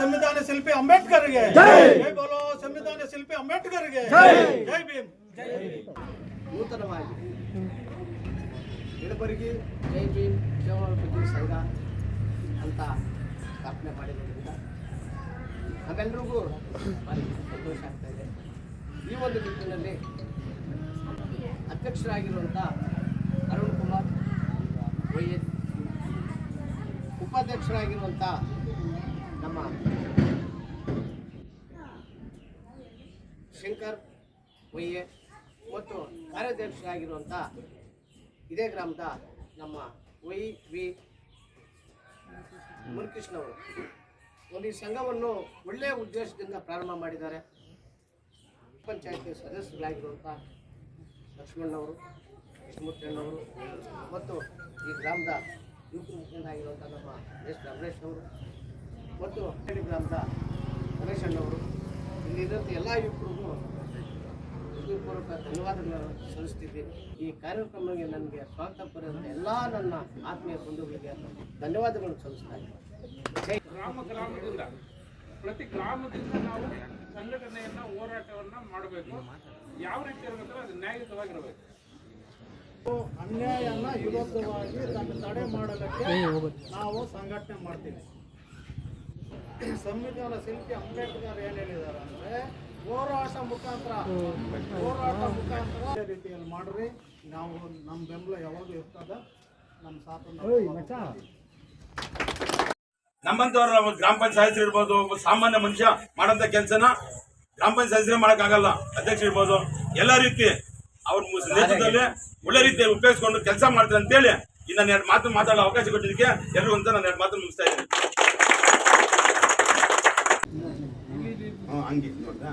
ಸಂವಿಧಾನ ಶಿಲ್ಪಿ ಅಂಬೇಡ್ಕರ್ಗೆ. ಜೈ ಬೋಲೋ ಸಂವಿಧಾನ ಶಿಲ್ಪಿ ಅಂಬೇಡ್ಕರ್ಗೆ. ಜೈ ಭೀಮ್. ನೂತನವಾಗಿ ಇಡಬರಿಗೆ ಜೈ ಭೀಮ್ ಸೇವಾಭಿವೃದ್ಧಿ ಸಂಘ ಅಂತ ಸ್ಥಾಪನೆ ಮಾಡಿರೋದ್ರಿಂದ ನಮ್ಮೆಲ್ಲರಿಗೂ ಭಾರಿ ಸಂತೋಷ ಆಗ್ತಾ ಇದೆ. ಈ ಒಂದು ನಿಟ್ಟಿನಲ್ಲಿ ಅಧ್ಯಕ್ಷರಾಗಿರುವಂಥ ಅರುಣ್ ಕುಮಾರ್ ವೈ ಎಸ್ ಉಪಾಧ್ಯಕ್ಷರಾಗಿರುವಂಥ ನಮ್ಮ ಶಂಕರ್ ಎ ಮತ್ತು ಕಾರ್ಯಾಧ್ಯಕ್ಷರಾಗಿರುವಂಥ ಇದೇ ಗ್ರಾಮದ ನಮ್ಮ ವೈ ವಿ ಮುನಿಕೃಷ್ಣ ಅವರು. ಒಂದು ಈ ಸಂಘವನ್ನು ಒಳ್ಳೆಯ ಉದ್ದೇಶದಿಂದ ಪ್ರಾರಂಭ ಮಾಡಿದ್ದಾರೆ. ಪಂಚಾಯತಿ ಸದಸ್ಯರಾಗಿರುವಂಥ ಲಕ್ಷ್ಮಣ್ಣವರು ಕೃಷ್ಣಮೂರ್ತಿಯಣ್ಣವರು ಮತ್ತು ಈ ಗ್ರಾಮದ ಯುವಕ ಮುಖಂಡರಾಗಿರುವಂಥ ನಮ್ಮ ಎಸ್. ರಮೇಶ್ ಅವರು. ಮತ್ತು ಗ್ರಾಮದ ಗಣೇಶ್ ಅಣ್ಣವರು. ಇಲ್ಲಿರುವಂಥ ಎಲ್ಲ ಯುವಕರಿಗೂ ಹೃದಯಪೂರ್ವಕ ಧನ್ಯವಾದಗಳನ್ನು ಸಲ್ಲಿಸ್ತಿದ್ದೀನಿ ಈ ಕಾರ್ಯಕ್ರಮಕ್ಕೆ ನನಗೆ ಸ್ವಾಗತ ಕೋರಿದಂಥ ಎಲ್ಲ ನನ್ನ ಆತ್ಮೀಯ ಬಂಧುಗಳಿಗೆ ಧನ್ಯವಾದಗಳನ್ನು ಸಲ್ಲಿಸ್ತಾ ಇದ್ದೀನಿ. ಗ್ರಾಮ ಗ್ರಾಮದಿಂದ ಪ್ರತಿ ಗ್ರಾಮದಿಂದ ನಾವು ಸಂಘಟನೆಯನ್ನ ಹೋರಾಟವನ್ನು ಮಾಡಬೇಕು. ಯಾವ ರೀತಿ ಇರಬೇಕಂದ್ರೆ ಅದು ನ್ಯಾಯಯುತವಾಗಿರಬೇಕು. ಅನ್ಯಾಯನ ವಿರೋಧವಾಗಿ ತನ್ನ ತಡೆ ಮಾಡಲಿಕ್ಕೆ ನಾವು ಸಂಘಟನೆ ಮಾಡ್ತೀವಿ. ಸಂವಿಧಾನ ಶಿಲ್ಪಿ ಅಂಬೇಡ್ಕರ್ ಏನ್ ಹೇಳಿದಾರೆ ಅಂದ್ರೆ ಹೋರಾಟ ಮುಖಾಂತರ. ಹೋರಾಟ ಮುಖಾಂತರ ಅದೇ ರೀತಿಯಲ್ಲಿ ಮಾಡ್ರಿ. ನಾವು ನಮ್ಮ ಬೆಂಬಲ ಯಾವಾಗ ಇರ್ತದ. ನಮ್ಮ ಸಾಥನ್ನ ನಮ್ಮಂತವ್ರ ಗ್ರಾಮ ಪಂಚಾಯತ್ ಇರ್ಬೋದು ಒಬ್ಬ ಸಾಮಾನ್ಯ ಮನುಷ್ಯ ಮಾಡೋಂಥ ಕೆಲಸನ ಗ್ರಾಮ ಪಂಚಾಯತ್ ಮಾಡಕ್ಕಾಗಲ್ಲ. ಅಧ್ಯಕ್ಷ ಇರ್ಬೋದು. ಎಲ್ಲ ರೀತಿ ಅವ್ರ ನೇತೃತ್ವದಲ್ಲಿ ಒಳ್ಳೆ ರೀತಿಯಲ್ಲಿ ಉಪಯೋಗಿಸ್ಕೊಂಡು ಕೆಲಸ ಮಾಡ್ತಾರೆ ಅಂತೇಳಿ ಇನ್ನು ನಾನು ಎರಡು ಮಾತು ಮಾತಾಡೋ ಅವಕಾಶ ಕೊಟ್ಟಿದ್ದಕ್ಕೆ ಎಲ್ಲರೂ ಅಂತ ನಾನು ಎರಡು ಮಾತು ಮುಗಿಸ್ತಾ ಇದ್ದೀನಿ. ಹಂಗೆ ನೋಡ್ದಾ